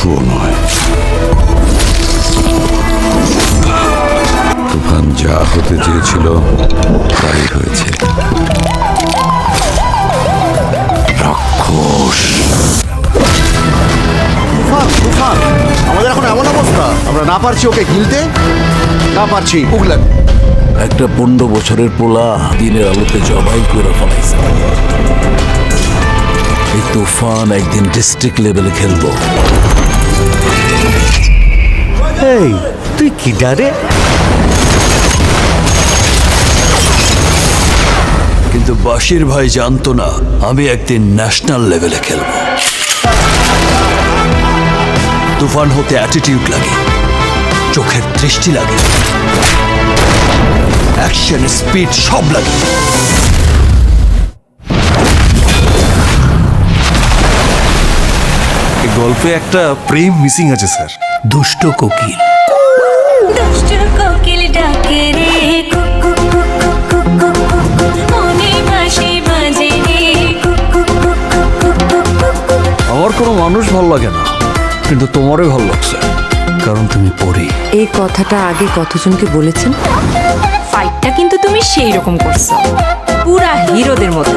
পশুও নয়। তুফান যা হতে চেয়েছিল তাই হয়েছে। রাক্ষস। তুফান আমাদের এখন এমন অবস্থা। আমরা না পারছি ওকে গিলতে না পারছি উগলান একটা পনেরো বছরের পোলা দিনের আলোতে জবাই করে ফলাইছে। এই তুফান একদিন ডিস্ট্রিক্ট লেভেলে খেলব। এই, তুই কি ডারে? কিন্তু বাসির ভাই জানতো না, আমি একদিন ন্যাশনাল লেভেলে খেলব। তুফান হতে অ্যাটিটিউড লাগে, চোখের দৃষ্টি লাগে অ্যাকশন স্পিড সব লাগে। গল্পে একটা প্রেম মিসিং আছে স্যার দুষ্ট কোকিল দুষ্ট কোকিল ডাকে রে আমার কোনো মানুষ ভালো লাগে না কিন্তু তোমারই ভালো লাগছে কারণ তুমি পড়ি এই কথাটা আগে কতজনকে বলেছেন ফাইটটা কিন্তু তুমি সেই রকম করছ পুরা হিরোদের মতো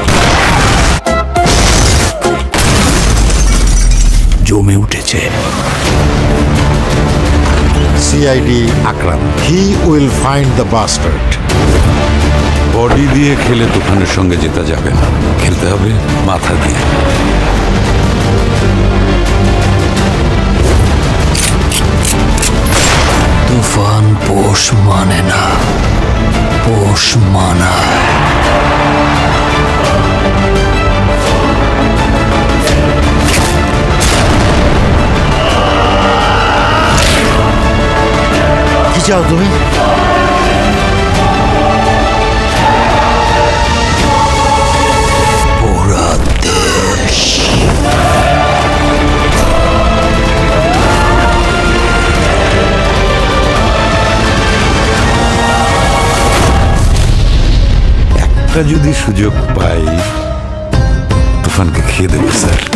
জমে উঠেছে। CID Akram he will find the bastard body দিয়ে খেলে তুফানের সঙ্গে জেতা যাবে না। খেলতে হবে মাথা দিয়ে। তুফান পোষ মানে না পোষ মানায়। widziałbym. Rádio Disco Diogo Pai. Telefone que aqui deve ser.